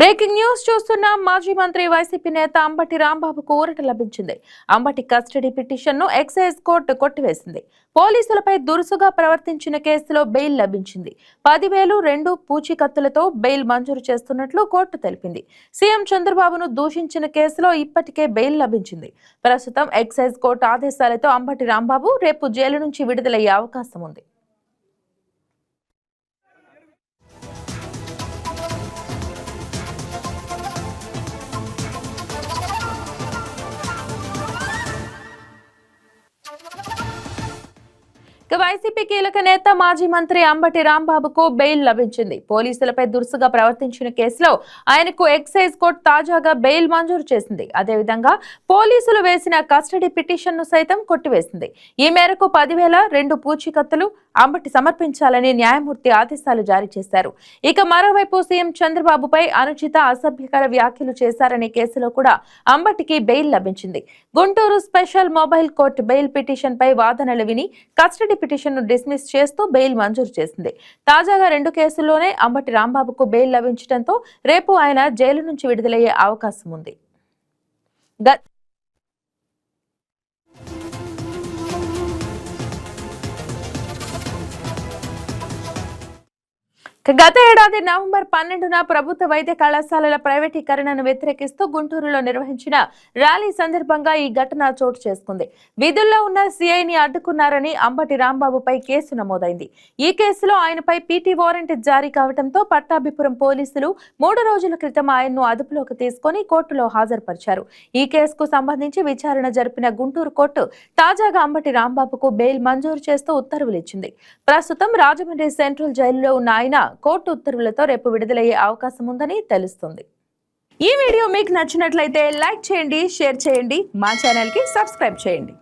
Breaking news చూస్తున్న మాజీ మంత్రి వైసీపీ నేత అంబటి రాంబాబుకు ఊరట లభించింది. అంబటి కస్టడీ పిటిషన్ను ఎక్సైజ్ కోర్టు కొట్టివేసింది. పోలీసులపై దురుసుగా ప్రవర్తించిన కేసులో బెయిల్ లభించింది. పదివేలు రెండు పూచీకత్తులతో బెయిల్ మంజూరు చేస్తున్నట్లు కోర్టు తెలిపింది. సీఎం చంద్రబాబును దూషించిన కేసులో ఇప్పటికే బెయిల్ లభించింది. ప్రస్తుతం ఎక్సైజ్ కోర్టు ఆదేశాలతో అంబటి రాంబాబు రేపు జైలు నుంచి విడుదలయ్యే అవకాశం ఉంది. ఇక వైసీపీ కీలక నేత మాజీ మంత్రి అంబటి రాంబాబుకు బెయిల్ లభించింది. పోలీసులపై దురుసుగా ప్రవర్తించిన కేసులో ఆయనకు ఎక్సైజ్ కోర్టు తాజాగా బెయిల్ మంజూరు చేసింది. అదేవిధంగా పోలీసులు వేసిన కస్టడీ పిటిషన్ను సైతం కొట్టివేసింది. ఈ మేరకు పదివేల రెండు పూచీకత్తులు అంబటి సమర్పించాలని న్యాయమూర్తి ఆదేశాలు జారీ చేశారు. ఇక మరోవైపు సీఎం చంద్రబాబుపై అనుచిత అసభ్యకర వ్యాఖ్యలు చేశారనే కేసులో కూడా అంబటికి బెయిల్ లభించింది. Guntur special mobile court bail petition పై వాదనలు విని కస్టడీ పిటిషన్ను డిస్మిస్ చేస్తూ బెయిల్ మంజూరు చేసింది. తాజాగా రెండు కేసుల్లోనే అంబటి రాంబాబుకు బెయిల్ లభించడంతో రేపు ఆయన జైలు నుంచి విడుదలయ్యే అవకాశం ఉంది. గత ఏడాది నవంబర్ పన్నెండున ప్రభుత్వ వైద్య కళాశాలల ప్రైవేటీకరణను వ్యతిరేకిస్తూ గుంటూరులో నిర్వహించిన ర్యాలీ సందర్భంగా ఈ ఘటన చోటు చేసుకుంది. విధుల్లో ఉన్న సీఐని అడ్డుకున్నారని అంబటి రాంబాబుపై కేసు నమోదైంది. ఈ కేసులో ఆయనపై పీటీ వారెంట్ జారీ కావడంతో పట్టాభిపురం పోలీసులు మూడు రోజుల క్రితం ఆయన్ను అదుపులోకి తీసుకొని కోర్టులో హాజరుపరిచారు. ఈ కేసుకు సంబంధించి విచారణ జరిపిన గుంటూరు కోర్టు తాజాగా అంబటి రాంబాబుకు బెయిల్ మంజూరు చేస్తూ ఉత్తర్వులు ఇచ్చింది. ప్రస్తుతం రాజమండ్రి సెంట్రల్ జైలులో ఉన్న ఆయన కోర్టు ఉత్తర్వులతో రేపు విడుదలయ్యే అవకాశం ఉందని తెలుస్తుంది. ఈ వీడియో మీకు నచ్చినట్లయితే లైక్ చేయండి షేర్ చేయండి మా ఛానల్కి సబ్స్క్రైబ్ చేయండి.